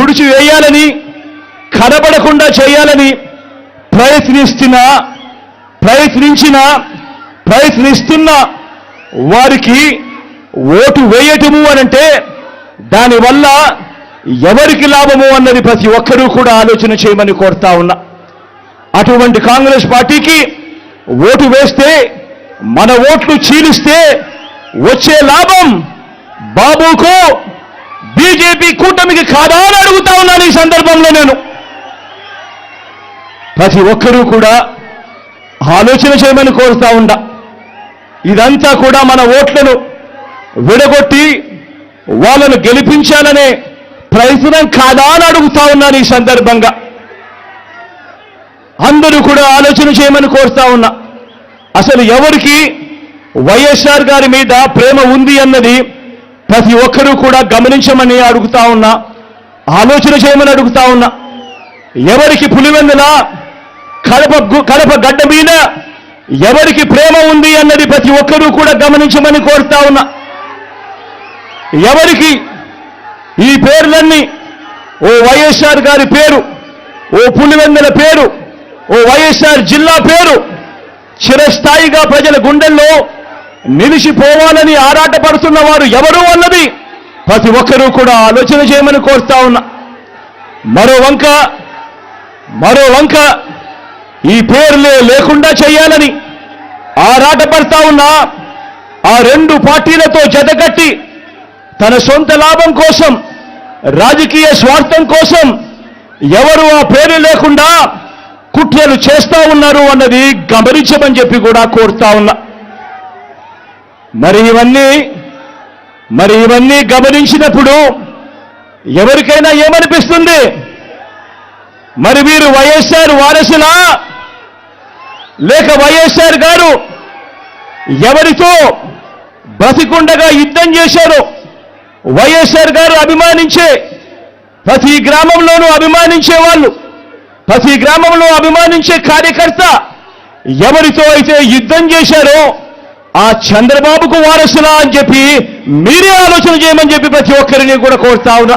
తుడిచివేయాలని కనబడకుండా చేయాలని ప్రయత్నిస్తున్న ప్రయత్నించిన ప్రయత్నిస్తున్న వారికి ఓటు వేయటము అనంటే దానివల్ల ఎవరికి లాభము అన్నది ప్రతి ఒక్కరూ కూడా ఆలోచన చేయమని కోరుతా ఉన్నా. అటువంటి కాంగ్రెస్ పార్టీకి ఓటు వేస్తే మన ఓట్లు చీలిస్తే వచ్చే లాభం బాబుకు బీజేపీ కూటమికి కాదా అని అడుగుతా ఉన్నాను ఈ సందర్భంలో నేను. ప్రతి ఒక్కరూ కూడా ఆలోచన చేయమని కోరుతా ఉండా. ఇదంతా కూడా మన ఓట్లను విడగొట్టి వాళ్ళను గెలిపించాలనే ప్రయత్నం కాదా అని అడుగుతా ఉన్నాను ఈ సందర్భంగా. అందరూ కూడా ఆలోచన చేయమని కోరుతా ఉన్నా. అసలు ఎవరికి వైఎస్ఆర్ గారి మీద ప్రేమ ఉంది అన్నది ప్రతి ఒక్కరూ కూడా గమనించమని అడుగుతా ఉన్నా ఆలోచన చేయమని అడుగుతా ఉన్నా. ఎవరికి పులివెందున? కడప కడప గడ్డ మీద ఎవరికి ప్రేమ ఉంది అన్నది ప్రతి ఒక్కరూ కూడా గమనించమని కోరుతా ఉన్నా. ఎవరికి ఈ పేర్లన్నీ ఓ వైఎస్ఆర్ గారి పేరు ఓ పులివెందుల పేరు ఓ వైఎస్ఆర్ జిల్లా పేరు చిరస్థాయిగా ప్రజల గుండెల్లో నిలిచిపోవాలని ఆరాటపడుతున్న వారు ఎవరు అన్నది ప్రతి ఒక్కరూ కూడా ఆలోచన చేయమని కోరుతా ఉన్నా. మరో వంక మరో వంక ఈ పేర్లే లేకుండా చేయాలని ఆరాటపడతా ఉన్న. ఆ రెండు పార్టీలతో జతకట్టి తన సొంత లాభం కోసం రాజకీయ స్వార్థం కోసం ఎవరు ఆ పేరు లేకుండా కుట్రలు చేస్తా ఉన్నారు అన్నది గమనించమని చెప్పి కూడా కోరుతా ఉన్నా. మరి ఇవన్నీ మరి ఇవన్నీ గమనించినప్పుడు ఎవరికైనా ఏమనిపిస్తుంది? మరి వీరు వైఎస్ఆర్ వారసులా? లేక వైఎస్ఆర్ గారు ఎవరితో బ్రతికుండగా యుద్ధం చేశారు? వైఎస్ఆర్ గారు అభిమానించే ప్రతి గ్రామంలోనూ అభిమానించే వాళ్ళు ప్రతి గ్రామంలో అభిమానించే కార్యకర్త ఎవరితో అయితే యుద్ధం చేశారో ఆ చంద్రబాబుకు వారసులా అని చెప్పి మీరే ఆలోచన చేయమని చెప్పి ప్రతి ఒక్కరిని కూడా కోరుతా ఉన్నా.